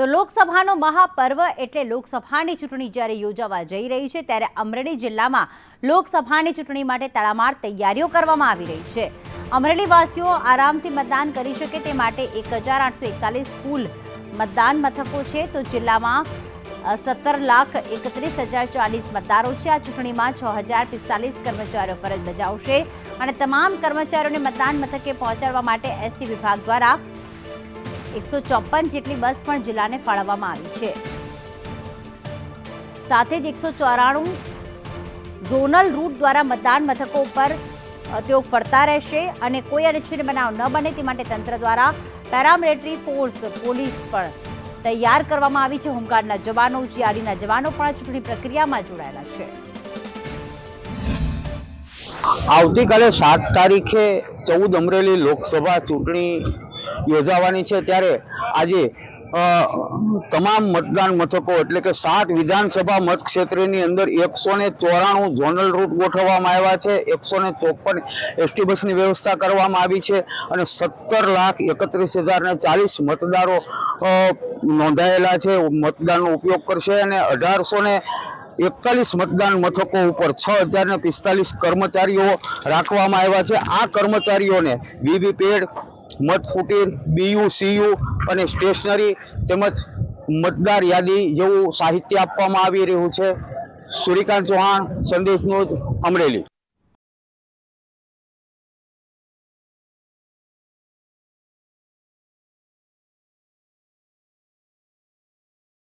તો લોકસભાનો મહાપર્વ એટલે લોકસભાની ચૂંટણી જ્યારે યોજાવા જઈ રહી છે, ત્યારે અમરેલી જિલ્લામાં લોકસભાની ચૂંટણી માટે તડામાર તૈયારીઓ કરવામાં આવી રહી છે. અમરેલીવાસીઓ આરામથી મતદાન કરી શકે તે માટે એક હજાર આઠસો એકતાલીસ કુલ મતદાન મથકો છે. તો જિલ્લામાં સત્તર લાખ એકત્રીસ હજાર ચાલીસ મતદારો છે. આ ચૂંટણીમાં છ હજાર પિસ્તાલીસ કર્મચારીઓ ફરજ બજાવશે અને તમામ કર્મચારીઓને મતદાન મથકે પહોંચાડવા માટે એસટી વિભાગ દ્વારા એકસો ચોપન જેટલી બસ પણ જિલ્લાને ફાળવવામાં આવી છે. સાથે જ એકસો ચોરાણું ઝોનલ રૂટ દ્વારા મતદાન મથકો ઉપર તેઓ ફરતા રહેશે અને કોઈ અનિચ્છનીય બનાવ ન બને તે માટે તંત્ર દ્વારા પેરામિલિટરી ફોર્સ, પોલીસ પણ તૈયાર કરવામાં આવી છે. હોમગાર્ડના જવાનો, જીઆરડીના જવાનો પણ ચૂંટણી પ્રક્રિયામાં જોડાયેલા છે. આવતીકાલે સાત તારીખે ચૌદ અમરેલી લોકસભા ચૂંટણી યોજાવાની છે ત્યારે આજે તમામ મતદાન મથકો એટલે કે સાત વિધાનસભા મતક્ષેત્રની અંદર એકસો ને ચોરાણું ઝોનલ રૂટ ગોઠવવામાં આવ્યા છે. એકસો ને ચોપન એસટી બસની વ્યવસ્થા કરવામાં આવી છે અને સત્તર લાખ એકત્રીસ હજાર ને ચાલીસ મતદારો નોંધાયેલા છે. મતદાનનો ઉપયોગ કરશે અને અઢારસો ને એકતાલીસ મતદાન મથકો ઉપર છ હજાર ને પિસ્તાલીસ કર્મચારીઓ રાખવામાં આવ્યા છે. આ કર્મચારીઓને વીવીપેડ મતકુટીર બીયુ, સીયુ અને સ્ટેશનરી તેમજ મતદાર યાદી જેવું સાહિત્ય આપવામાં આવી રહ્યું છે. સૂર્યકાંત ચૌહાણ, સંદેશ ન્યૂઝ અમરેલી.